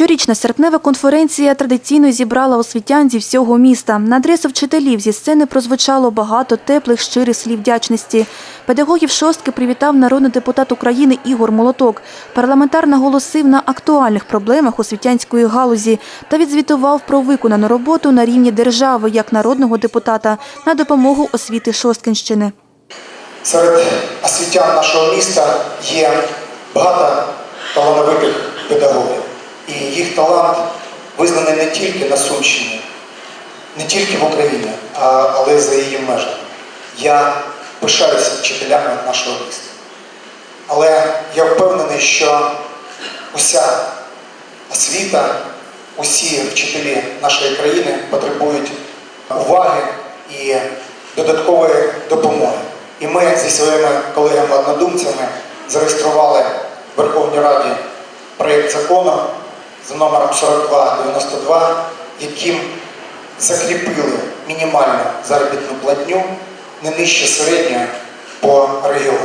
Щорічна серпнева конференція традиційно зібрала освітян зі всього міста. На адресу вчителів зі сцени прозвучало багато теплих, щирих слів вдячності. Педагогів шостки привітав народний депутат України Ігор Молоток. Парламентар наголосив на актуальних проблемах освітянської галузі та відзвітував про виконану роботу на рівні держави як народного депутата на допомогу освіти Шосткинщини. Серед освітян нашого міста є багато талановитих педагогів. Їх талант визнаний не тільки на Сумщині, не тільки в Україні, а, але й за її межами. Я пишаюся вчителями нашого міста. Але я впевнений, що уся освіта, усі вчителі нашої країни потребують уваги і додаткової допомоги. І ми зі своїми колегами-однодумцями зареєстрували в Верховній Раді проєкт закону за номером 4292, яким закріпили мінімальну заробітну платню не нижче середньої по регіону.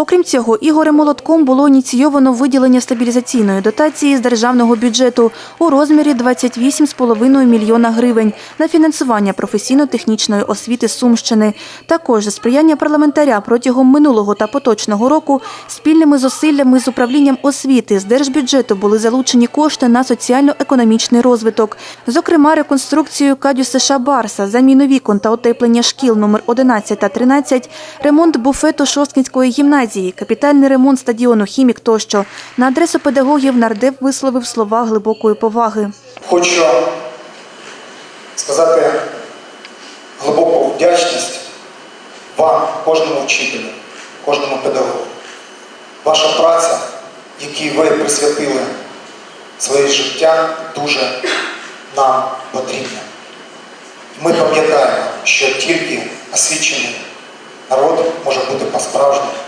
Окрім цього, Ігорем Молотком було ініційовано виділення стабілізаційної дотації з державного бюджету у розмірі 28,5 мільйона гривень на фінансування професійно-технічної освіти Сумщини. Також за сприяння парламентаря протягом минулого та поточного року спільними зусиллями з управлінням освіти з держбюджету були залучені кошти на соціально-економічний розвиток. Зокрема, реконструкцію Кадю США Барса, заміну вікон та утеплення шкіл номер 11 та 13, ремонт буфету Шосткінської гімназії, капітальний ремонт стадіону Хімік тощо. На адресу педагогів нардеп висловив слова глибокої поваги. Хочу сказати глибоку вдячність вам, кожному вчителю, кожному педагогу. Ваша праця, якій ви присвятили своє життя, дуже нам потрібна. Ми пам'ятаємо, що тільки освічений народ може бути по-справжньому.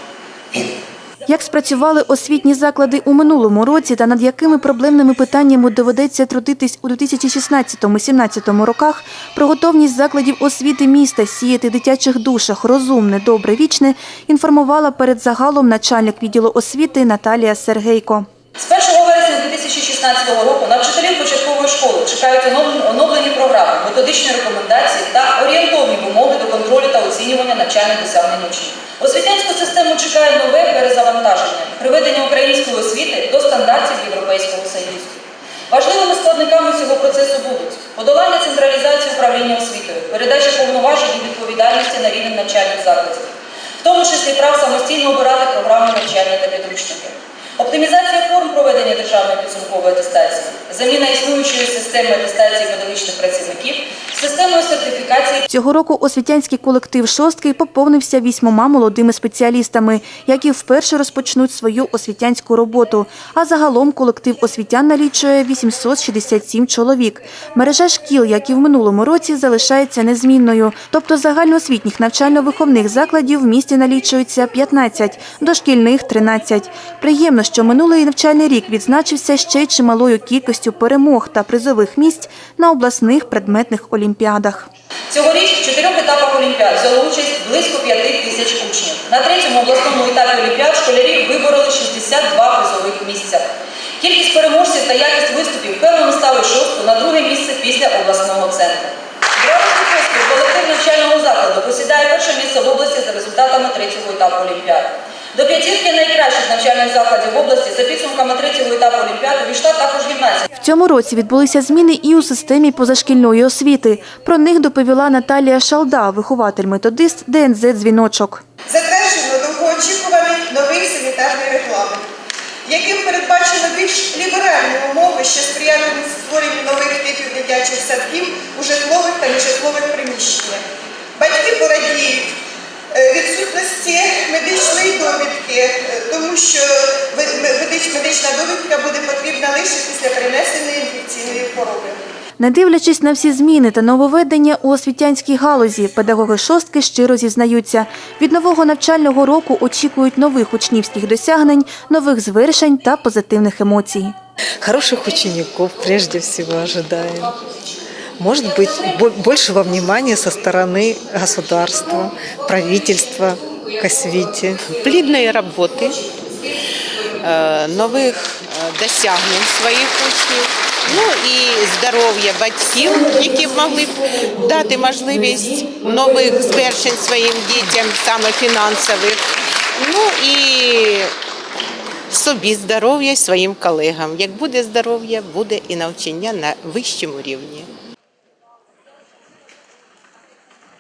Як спрацювали освітні заклади у минулому році та над якими проблемними питаннями доведеться трудитись у 2016-17 роках, про готовність закладів освіти міста сіяти дитячих душах розумне, добре, вічне інформувала перед загалом начальник відділу освіти Наталія Сергейко. З 1 вересня 2016 року на вчителів початкової школи чекають оновлені програми, методичні рекомендації та орієнтовні вимоги до контролю та оцінювання навчальних досягнень учнів. Освітянську систему чекає нове перезавантаження, приведення української освіти до стандартів Європейського Союзу. Важливими складниками цього процесу будуть подолання централізації управління освітою, передача повноважень і відповідальності на рівень навчальних закладів, в тому числі прав самостійно обирати програми навчання та підручники. Оптимізація форм проведення державної підсумкової атестації, заміна існуючої системи атестації педагогічних працівників системою сертифікації Цього року освітянський колектив шостки поповнився вісьмома молодими спеціалістами, які вперше розпочнуть свою освітянську роботу. А загалом колектив освітян налічує 867 чоловік. Мережа шкіл, як і в минулому році, залишається незмінною. Тобто загальноосвітніх навчально-виховних закладів в місті налічується 15, дошкільних – 13. Приємно, що минулий навчальний рік відзначився ще чималою кількістю перемог та призових місць на обласних предметних олімпіадах. Цьогоріч в чотирьох етапах Олімпіад взяло участь близько 5 тисяч учнів. На третьому обласному етапі Олімпіад школярі вибороли 62 призових місця. Кількість переможців та якість виступів впевнено ставить шостку на друге місце після обласного центру. Бравий Київський колектив навчального закладу посідає перше місце в області за результатами третього етапу Олімпіад. До п'ятірки найкращих навчальних закладів області за підсумками третього етапу Олімпіад увійшла також гімназія. В цьому році відбулися зміни і у системі позашкільної освіти. Про них доповіла Наталія Шалда, вихователь-методист ДНЗ «Дзвіночок». Затверджено довгоочікуваний новий санітарний регламент, яким передбачено більш ліберальні умови, що сприятимуть створенню нових типів дитячих садків у житлових та нежитлових приміщеннях. Батьки тому що медична довідка буде потрібна лише після перенесеної інфекційної хвороби. Не дивлячись на всі зміни та нововведення у освітянській галузі, педагоги шостки щиро зізнаються. Від нового навчального року очікують нових учнівських досягнень, нових звершень та позитивних емоцій. Хороших учеников прежде всего ожидаем. Может быть, бо- большего внимания со стороны государства, правительства к плідної роботи, нових е, досягнень своїх учнів. Ну і здоров'я батьків, які б могли б дати можливість нових звершень своїм дітям, саме фінансових. Ну і собі здоров'я своїм колегам. Як буде здоров'я, буде і навчання на вищому рівні.